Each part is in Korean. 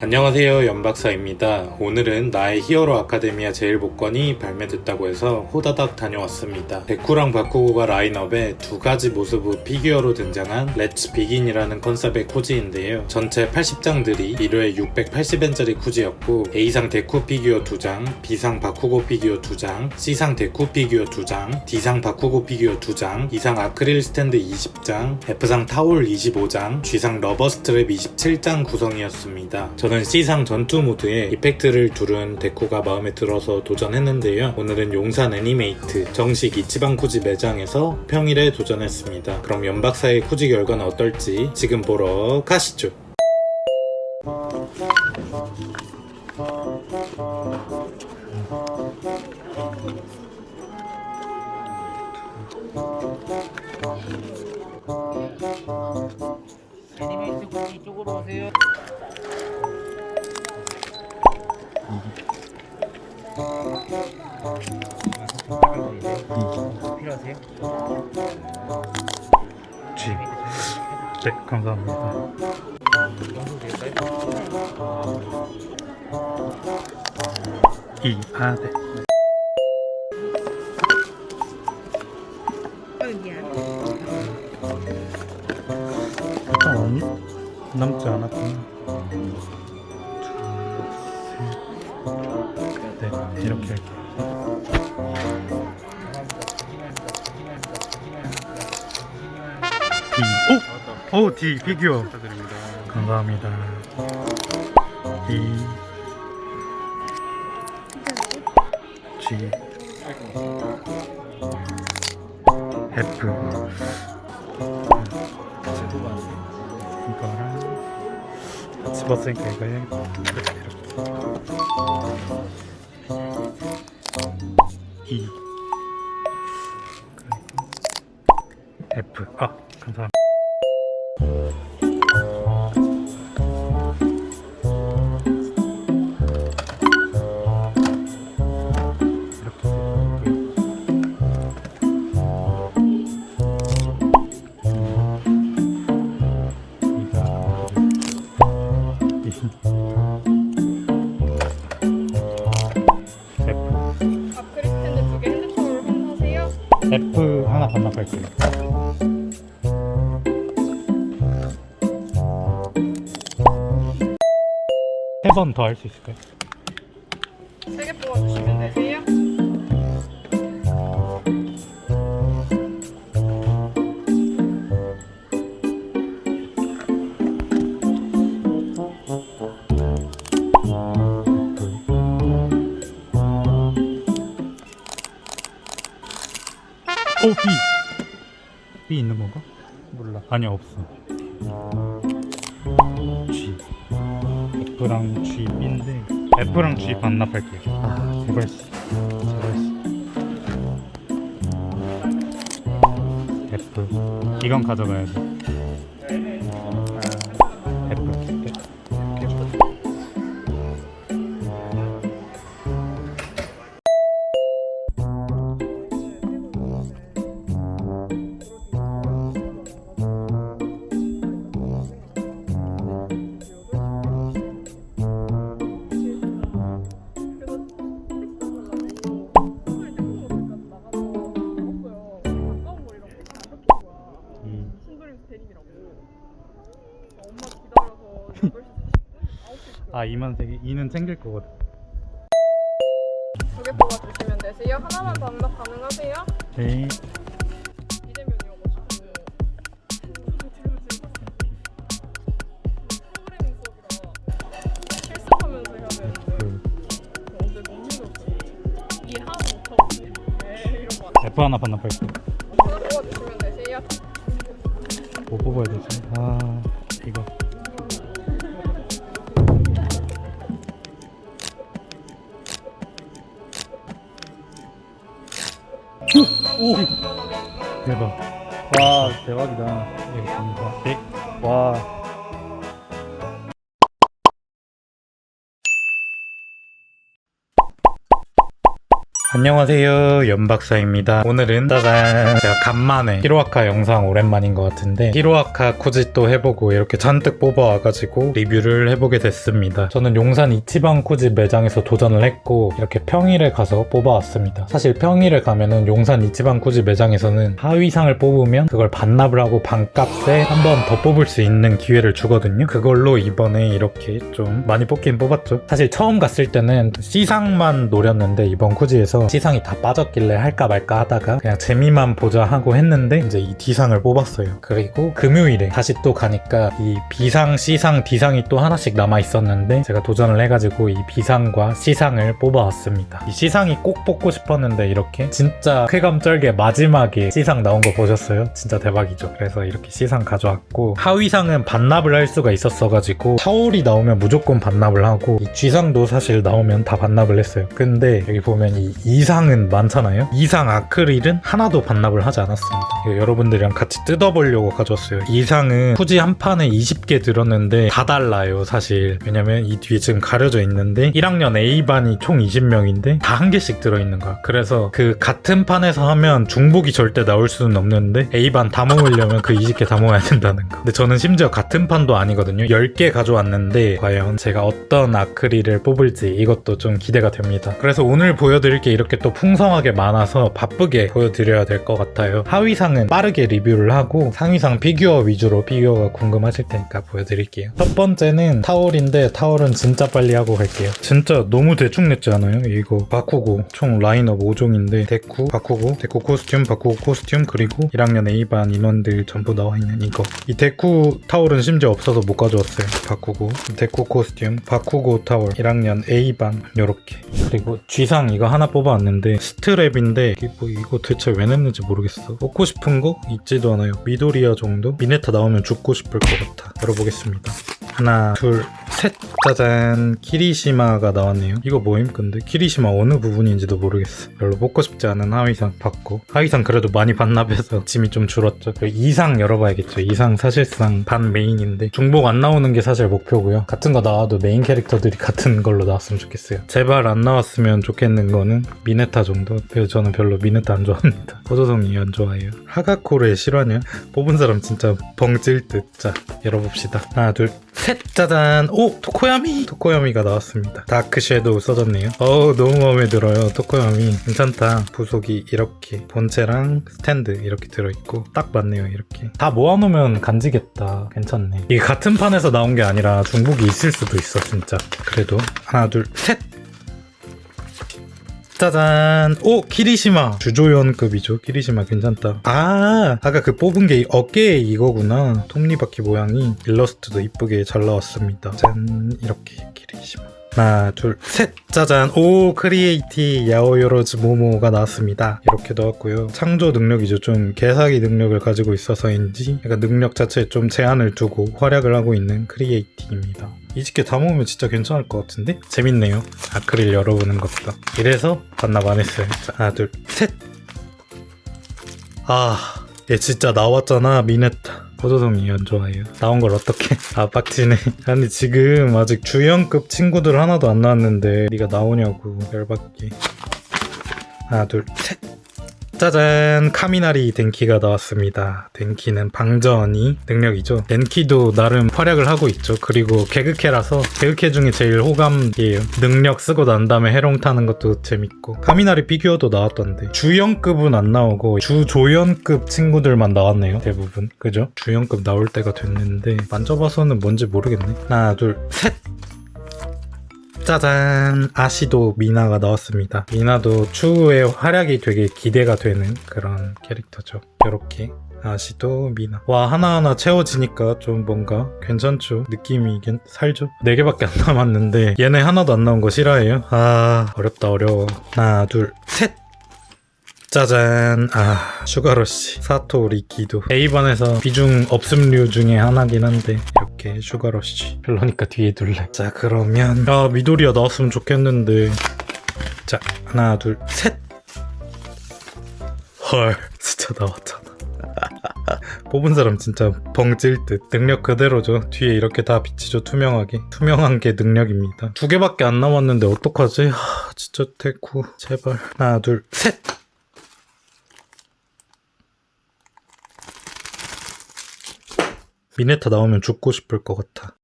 안녕하세요 연박사입니다. 오늘은 나의 히어로 아카데미아 제일 복권이 발매됐다고 해서 호다닥 다녀왔습니다. 데쿠랑 바쿠고가 라인업에 두 가지 모습의 피규어로 등장한 렛츠 비긴이라는 컨셉의 쿠지인데요. 전체 80장들이 1회 680엔짜리 쿠지였고 A상 데쿠 피규어 2장, B상 바쿠고 피규어 2장, C상 데쿠 피규어 2장, D상 바쿠고 피규어 2장, E상 아크릴 스탠드 20장, F상 타올 25장, G상 러버 스트랩 27장 구성이었습니다. 저는 C상 전투 모드에 이펙트를 두른 데코가 마음에 들어서 도전했는데요. 오늘은 용산 애니메이트 정식 이치방 쿠지 매장에서 평일에 도전했습니다. 그럼 연박사의 쿠지 결과는 어떨지 지금 보러 가시죠. 애니메이트 국기 이쪽으로 오세요. 필요하세요? 네, 감사합니다. 영수? E. 아, 네. 어, 남지 않았구나. 둘, 셋. 네, 이렇게 할게요. D. 오! 오, D 피규어. 축하드립니다. 감사합니다. E. G. F. 이거랑 같이 봤으니까 이거 해야겠다. E. F. 아, 감사합니다. 이 세 번 더 할 수 있을까요? 세 개 뽑아주시면 되세요. 오 B B 있는 건가? 몰라. 아니 없어. F랑 G B인데 F랑 G 반납할게요. 아 제발 씨 제발 씨. F 이건 가져가야 돼. 아 2만 세개 2는 챙길 거거든. 두 개 뽑아주시면 되세요. 하나만 반납 가능하세요? 네. 비대면이어가지고. 프로그래밍 수업이라 실습하면서 해야 되는데 F 어제 너무 힘들었어요. 이해 하나도 못하고 네 이런 거 같아요. F 하나 반납할게요. 하나 뽑아주시면 되세요. 뭐 뽑아야 되지? 아 오! 대박 와 대박이다. 네 감사 네와 안녕하세요. 연박사입니다. 오늘은 짜잔. 제가 간만에 히로아카 영상 오랜만인 것 같은데 히로아카 쿠지 또 해보고 이렇게 잔뜩 뽑아와가지고 리뷰를 해보게 됐습니다. 저는 용산 이치방 쿠지 매장에서 도전을 했고 이렇게 평일에 가서 뽑아왔습니다. 사실 평일에 가면은 용산 이치방 쿠지 매장에서는 하위상을 뽑으면 그걸 반납을 하고 반값에 한 번 더 뽑을 수 있는 기회를 주거든요. 그걸로 이번에 이렇게 좀 많이 뽑긴 뽑았죠. 사실 처음 갔을 때는 C상만 노렸는데 이번 쿠지에서 C상이 다 빠졌길래 할까 말까 하다가 그냥 재미만 보자 하고 했는데 이제 이 D상을 뽑았어요. 그리고 금요일에 다시 또 가니까 이 B상, C상, D상이 또 하나씩 남아 있었는데 제가 도전을 해가지고 이 B상과 C상을 뽑아왔습니다. 이 C상이 꼭 뽑고 싶었는데 이렇게 진짜 쾌감 쩔게 마지막에 C상 나온 거 보셨어요? 진짜 대박이죠. 그래서 이렇게 C상 가져왔고 하위상은 반납을 할 수가 있었어가지고 타올이 나오면 무조건 반납을 하고 이 G상도 사실 나오면 다 반납을 했어요. 근데 여기 보면 이 2상은 많잖아요. 2상 아크릴은 하나도 반납을 하지 않았습니다. 여러분들이랑 같이 뜯어보려고 가져왔어요. 2상은 후지 한 판에 20개 들었는데 다 달라요 사실. 왜냐면 이 뒤에 지금 가려져 있는데 1학년 A반이 총 20명인데 다 한 개씩 들어있는 거야. 그래서 그 같은 판에서 하면 중복이 절대 나올 수는 없는데 A반 다 모으려면 그 20개 다 모아야 된다는 거. 근데 저는 심지어 같은 판도 아니거든요. 10개 가져왔는데 과연 제가 어떤 아크릴을 뽑을지 이것도 좀 기대가 됩니다. 그래서 오늘 보여드릴 게 이렇게 또 풍성하게 많아서 바쁘게 보여드려야 될 것 같아요. 하위상은 빠르게 리뷰를 하고 상위상 피규어 위주로 피규어가 궁금하실 테니까 보여드릴게요. 첫 번째는 타올인데 타올은 진짜 빨리 하고 갈게요. 진짜 너무 대충 냈지 않아요? 이거 바쿠고 총 라인업 5종인데 데쿠, 바쿠고, 데쿠 코스튬, 바쿠고 코스튬 그리고 1학년 A반 인원들 전부 나와 있는 이거. 이 데쿠 타올은 심지어 없어서 못 가져왔어요. 바쿠고, 데쿠 코스튬, 바쿠고 타올 1학년 A반 요렇게. 그리고 G상 이거 하나 뽑아 왔는데 스트랩인데 뭐 이거 대체 왜 냈는지 모르겠어. 뽑고 싶은 거? 있지도 않아요. 미도리아 정도? 미네타 나오면 죽고 싶을 것 같아. 열어보겠습니다 하나 둘셋. 짜잔. 키리시마가 나왔네요. 이거 뭐임? 근데 키리시마 어느 부분인지도 모르겠어. 별로 뽑고 싶지 않은 하위상 받고. 하위상 그래도 많이 반납해서 짐이 좀 줄었죠. 그리고 2상 열어봐야겠죠. 2상 사실상 반 메인인데. 중복 안 나오는 게 사실 목표고요. 같은 거 나와도 메인 캐릭터들이 같은 걸로 나왔으면 좋겠어요. 제발 안 나왔으면 좋겠는 거는 미네타 정도? 그래서 저는 별로 미네타 안 좋아합니다. 호조성이 안 좋아해요. 하가코를 실화냐? 뽑은 사람 진짜 벙찔 듯자 열어봅시다. 하나 둘셋 짜잔. 오 토코야미. 토코야미가 나왔습니다. 다크 섀도우 써졌네요. 어우 너무 마음에 들어요. 토코야미. 괜찮다. 부속이 이렇게 본체랑 스탠드 이렇게 들어있고 딱 맞네요 이렇게. 다 모아놓으면 간지겠다. 괜찮네. 이게 같은 판에서 나온 게 아니라 중복이 있을 수도 있어 진짜. 그래도 하나 둘 셋 짜잔. 오 키리시마. 주조연급이죠. 키리시마 괜찮다. 아 아까 그 뽑은 게 어깨에 이거구나. 톱니바퀴 모양이 일러스트도 이쁘게 잘 나왔습니다. 짠 이렇게 키리시마 하나 둘셋. 짜잔. 오 크리에이티. 야오요로즈 모모가 나왔습니다. 이렇게 나왔고요. 창조 능력이죠. 좀 개사기 능력을 가지고 있어서인지 약간 능력 자체에 좀 제한을 두고 활약을 하고 있는 크리에이티입니다. 20개 다 모으면 진짜 괜찮을 것 같은데? 재밌네요. 아크릴 열어보는 것도 이래서 반납 안 했어요. 자, 하나 둘셋. 아, 얘 진짜 나왔잖아, 미네타. 호조성이 안 좋아해요. 나온 걸 어떻게? 아, 빡치네. 아니, 지금 아직 주연급 친구들 하나도 안 나왔는데, 네가 나오냐고, 열받게. 하나, 둘, 셋. 짜잔 카미나리 덴키가 나왔습니다. 덴키는 방전이 능력이죠. 덴키도 나름 활약을 하고 있죠. 그리고 개그캐라서 개그캐 중에 제일 호감이에요. 능력 쓰고 난 다음에 해롱 타는 것도 재밌고. 카미나리 피규어도 나왔던데. 주연급은 안 나오고 주조연급 친구들만 나왔네요 대부분. 그죠? 주연급 나올 때가 됐는데 만져봐서는 뭔지 모르겠네. 하나 둘셋 짜잔. 아시도 미나가 나왔습니다. 미나도 추후에 활약이 되게 기대가 되는 그런 캐릭터죠. 이렇게 아시도 미나. 와 하나하나 채워지니까 좀 뭔가 괜찮죠? 느낌이 괜- 살죠? 4개밖에 안 남았는데 얘네 하나도 안 나온 거 싫어해요? 아 어렵다 어려워. 하나 둘셋 짜잔. 아 슈가러시 사토 리키도. A반에서 비중 없음류 중에 하나긴 한데 이렇게 슈가러시 별로니까 뒤에 둘래. 자 그러면 아 미도리아 나왔으면 좋겠는데. 자 하나 둘셋! 헐 진짜 나왔잖아. 뽑은 사람 진짜 벙찔 듯. 능력 그대로죠. 뒤에 이렇게 다 비치죠 투명하게. 투명한 게 능력입니다. 두 개밖에 안 남았는데 어떡하지? 하, 진짜 테쿠. 제발. 하나 둘셋 미네타 나오면 죽고 싶을 것 같아.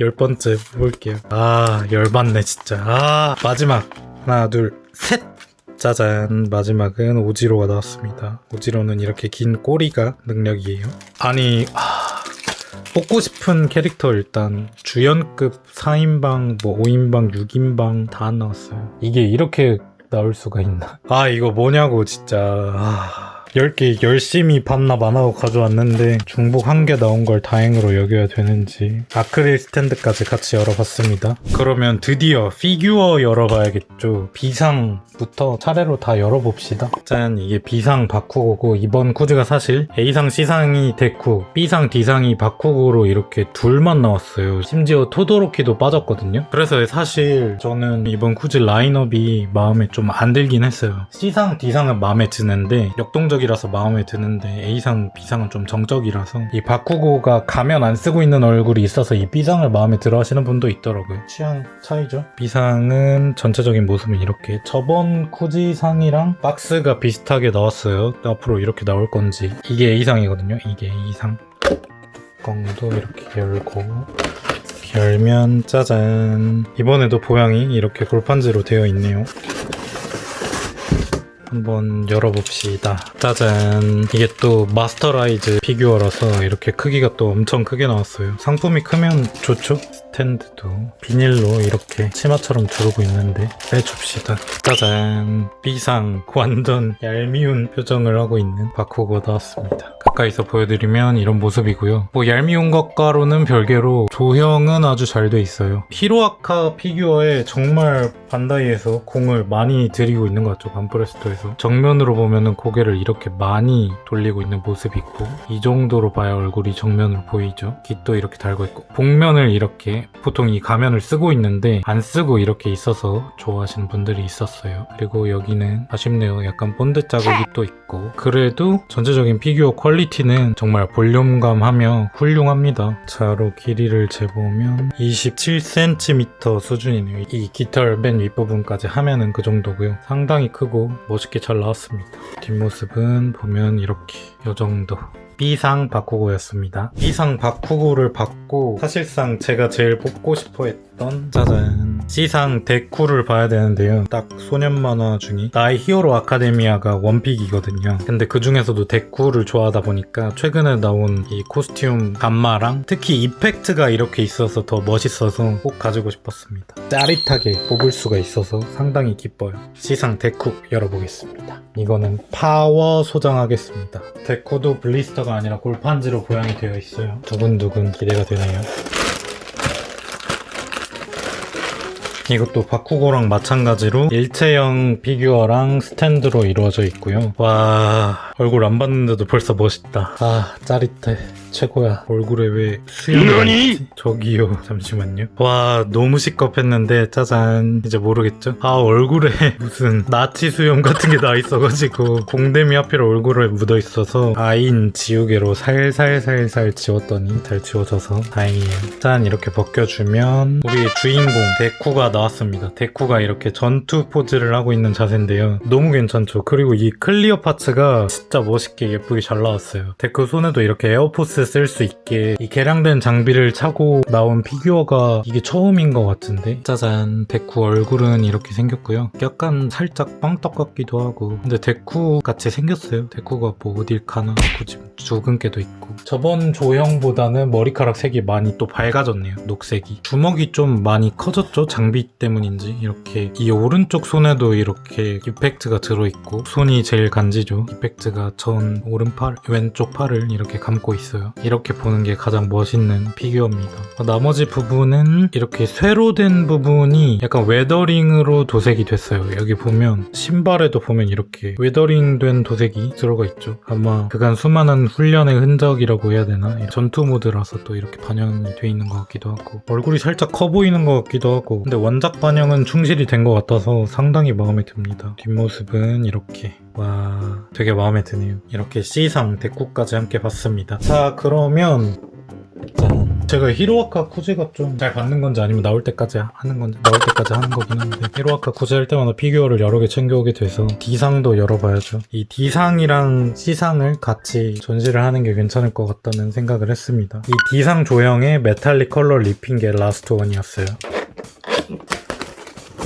열 번째 볼게요. 아 열받네 진짜. 아 마지막. 하나 둘 셋. 짜잔. 마지막은 오지로가 나왔습니다. 오지로는 이렇게 긴 꼬리가 능력이에요. 아니 아, 뽑고 싶은 캐릭터 일단 주연급 4인방 뭐 5인방 6인방 다 안 나왔어요. 이게 이렇게 나올 수가 있나? 아 이거 뭐냐고 진짜. 아. 10개 열심히 반납 안 하고 가져왔는데 중복 한 개 나온 걸 다행으로 여겨야 되는지 아크릴 스탠드까지 같이 열어봤습니다. 그러면 드디어 피규어 열어봐야겠죠. 비상부터 차례로 다 열어봅시다. 짠 이게 비상 바쿠고고 이번 쿠즈가 사실 A상 C상이 데쿠 B상 D상이 바쿠고로 이렇게 둘만 나왔어요. 심지어 토도로키도 빠졌거든요. 그래서 사실 저는 이번 쿠즈 라인업이 마음에 좀 안 들긴 했어요. C상 D상은 마음에 드는데 역동적 이라서 마음에 드는데 A상 B상은 좀 정적이라서 이 바쿠고가 가면 안 쓰고 있는 얼굴이 있어서 이 B상을 마음에 들어 하시는 분도 있더라고요. 취향 차이죠. B상은 전체적인 모습은 이렇게 저번 쿠지상이랑 박스가 비슷하게 나왔어요. 앞으로 이렇게 나올 건지 이게 A상이거든요. 이게 A상. 뚜껑도 이렇게 열고 열면 짜잔 이번에도 보양이 이렇게 골판지로 되어 있네요. 한번 열어봅시다. 짜잔. 이게 또 마스터라이즈 피규어라서 이렇게 크기가 또 엄청 크게 나왔어요. 상품이 크면 좋죠? 스탠드도 비닐로 이렇게 치마처럼 두르고 있는데 빼줍시다. 짜잔. B상 완전 얄미운 표정을 하고 있는 바쿠고 나왔습니다. 가까이서 보여드리면 이런 모습이고요. 뭐 얄미운 것과로는 별개로 조형은 아주 잘 돼 있어요. 히로아카 피규어에 정말 반다이에서 공을 많이 들이고 있는 것 같죠. 반프레스토에서. 정면으로 보면은 고개를 이렇게 많이 돌리고 있는 모습이 있고 이 정도로 봐야 얼굴이 정면으로 보이죠. 깃도 이렇게 달고 있고 복면을 이렇게 보통 이 가면을 쓰고 있는데 안 쓰고 이렇게 있어서 좋아하시는 분들이 있었어요. 그리고 여기는 아쉽네요. 약간 본드 자국이 또 있고 그래도 전체적인 피규어 퀄리티는 정말 볼륨감하며 훌륭합니다. 자로 길이를 재보면 27cm 수준이네요. 이 깃털 맨 윗부분까지 하면은 그 정도고요. 상당히 크고 멋있게 잘 나왔습니다. 뒷모습은 보면 이렇게 요 정도. B상 바쿠고였습니다. B상 바쿠고를 받고 사실상 제가 제일 뽑고 싶어 했던 짜잔 C상 데쿠를 봐야 되는데요. 딱 소년 만화 중에 나의 히어로 아카데미아가 원픽이거든요. 근데 그 중에서도 데쿠를 좋아하다 보니까 최근에 나온 이 코스튬 감마랑 특히 이펙트가 이렇게 있어서 더 멋있어서 꼭 가지고 싶었습니다. 짜릿하게 뽑을 수가 있어서 상당히 기뻐요. C상 데쿠 열어보겠습니다. 이거는 파워 소장하겠습니다. 데쿠도 블리스터가 아니라 골판지로 보양이 되어 있어요. 두근두근 기대가 되네요. 이것도 바쿠고랑 마찬가지로 일체형 피규어랑 스탠드로 이루어져 있고요. 와 얼굴 안 봤는데도 벌써 멋있다. 아 짜릿해. 최고야. 얼굴에 왜 수염이? 저기요. 잠시만요. 와 너무 시겁했는데 짜잔. 이제 모르겠죠? 아 얼굴에 무슨 나치 수염 같은 게 나 있어가지고 공대미 하필 얼굴에 묻어 있어서 아인 지우개로 살살살살 지웠더니 잘 지워져서 다행이에요. 짠 이렇게 벗겨주면 우리의 주인공 데쿠가 나왔습니다. 데쿠가 이렇게 전투 포즈를 하고 있는 자세인데요. 너무 괜찮죠? 그리고 이 클리어 파츠가 진짜 멋있게 예쁘게 잘 나왔어요. 데쿠 손에도 이렇게 에어포스 쓸 수 있게 이 개량된 장비를 차고 나온 피규어가 이게 처음인 것 같은데 짜잔 데쿠 얼굴은 이렇게 생겼고요. 약간 살짝 빵떡 같기도 하고 근데 데쿠 같이 생겼어요. 데쿠가 뭐 어딜 가나 굳이 개도 있고 저번 조형보다는 머리카락 색이 많이 또 밝아졌네요. 녹색이 주먹이 좀 많이 커졌죠. 장비 때문인지 이렇게 이 오른쪽 손에도 이렇게 이펙트가 들어있고 손이 제일 간지죠. 이펙트가 전 오른팔 왼쪽 팔을 이렇게 감고 있어요. 이렇게 보는 게 가장 멋있는 피규어입니다. 나머지 부분은 이렇게 쇠로 된 부분이 약간 웨더링으로 도색이 됐어요. 여기 보면 신발에도 보면 이렇게 웨더링 된 도색이 들어가 있죠. 아마 그간 수많은 훈련의 흔적이라고 해야 되나? 전투 모드라서 또 이렇게 반영이 돼 있는 것 같기도 하고 얼굴이 살짝 커 보이는 것 같기도 하고 근데 원작 반영은 충실히 된 것 같아서 상당히 마음에 듭니다. 뒷모습은 이렇게 와, 되게 마음에 드네요. 이렇게 C상 데코까지 함께 봤습니다. 자, 그러면 짠. 제가 히로아카 쿠지가 좀 잘 받는 건지 아니면 나올 때까지 하는 건지 나올 때까지 하는 거긴 한데 히로아카 쿠지 할 때마다 피규어를 여러 개 챙겨오게 돼서 D상도 열어봐야죠. 이 D상이랑 C상을 같이 전시를 하는 게 괜찮을 것 같다는 생각을 했습니다. 이 D상 조형의 메탈릭 컬러 립힌 게 라스트 원이었어요.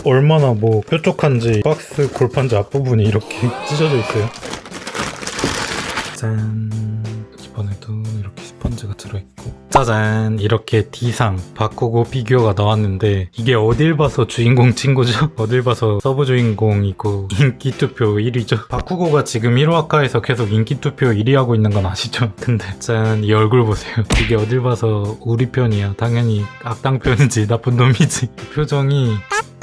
얼마나 뭐 뾰족한지 박스 골판지 앞부분이 이렇게 찢어져 있어요. 짠. 이번에도 이렇게 스펀지가 들어있고. 짜잔. 이렇게 D상 바꾸고 피규어가 나왔는데 이게 어딜 봐서 주인공 친구죠? 어딜 봐서 서브 주인공이고 인기 투표 1위죠? 바쿠고가 지금 1화카에서 계속 인기 투표 1위 하고 있는 건 아시죠? 근데 짠. 이 얼굴 보세요. 이게 어딜 봐서 우리 편이야. 당연히 악당 편이지. 나쁜 놈이지. 표정이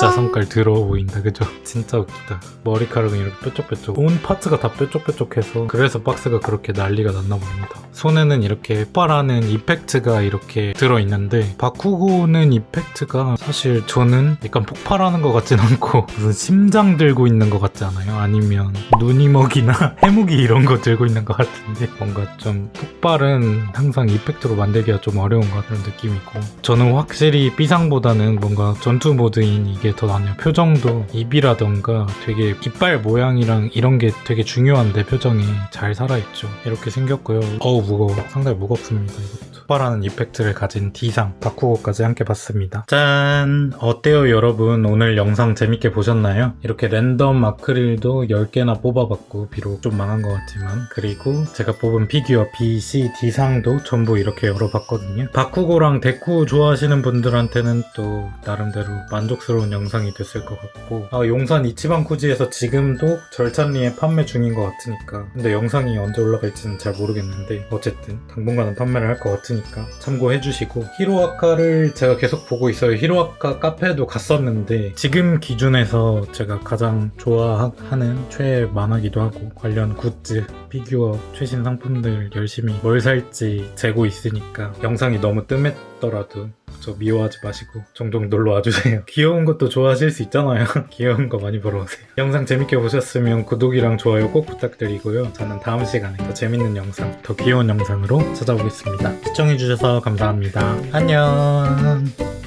진짜 성깔 더러워 보인다. 그죠? 진짜 웃기다. 머리카락은 이렇게 뾰족뾰족. 온 파츠가 다 뾰족뾰족해서 그래서 박스가 그렇게 난리가 났나 봅니다 손에는 이렇게 폭발하는 이펙트가 이렇게 들어있는데 바쿠고는 이펙트가 사실 저는 약간 폭발하는 것 같진 않고 무슨 심장 들고 있는 것 같지 않아요? 아니면 눈이먹이나 해무기 이런 거 들고 있는 것 같은데 뭔가 좀 폭발은 항상 이펙트로 만들기가 좀 어려운 것 같은 느낌이고 저는 확실히 B상보다는 뭔가 전투 모드인 이게 더 나네요. 표정도 입이라던가 되게 이빨 모양이랑 이런 게 되게 중요한데 표정이 잘 살아있죠. 이렇게 생겼고요. 어우 무거워. 상당히 무겁습니다 이것도 폭발하는 이펙트를 가진 D상 바쿠고까지 함께 봤습니다. 짠! 어때요 여러분? 오늘 영상 재밌게 보셨나요? 이렇게 랜덤 아크릴도 10개나 뽑아봤고 비록 좀 망한 것 같지만 그리고 제가 뽑은 피규어 B, C, D상도 전부 이렇게 열어봤거든요. 바쿠고랑 데쿠 좋아하시는 분들한테는 또 나름대로 만족스러운 영상이 됐을 것 같고 아, 용산 이치방 쿠지에서 지금도 절찬리에 판매 중인 것 같으니까 근데 영상이 언제 올라갈지는 잘 모르겠는데 어쨌든 당분간은 판매를 할 것 같 으니까 참고해 주시고. 히로아카를 제가 계속 보고 있어요. 히로아카 카페도 갔었는데 지금 기준에서 제가 가장 좋아하는 최애 만화기도 하고 관련 굿즈 피규어 최신 상품들 열심히 뭘 살지 재고 있으니까 영상이 너무 뜸했더라도 저 미워하지 마시고 종종 놀러 와주세요. 귀여운 것도 좋아하실 수 있잖아요. 귀여운 거 많이 보러 오세요. 영상 재밌게 보셨으면 구독이랑 좋아요 꼭 부탁드리고요. 저는 다음 시간에 더 재밌는 영상, 더 귀여운 영상으로 찾아오겠습니다. 시청해주셔서 감사합니다. 안녕.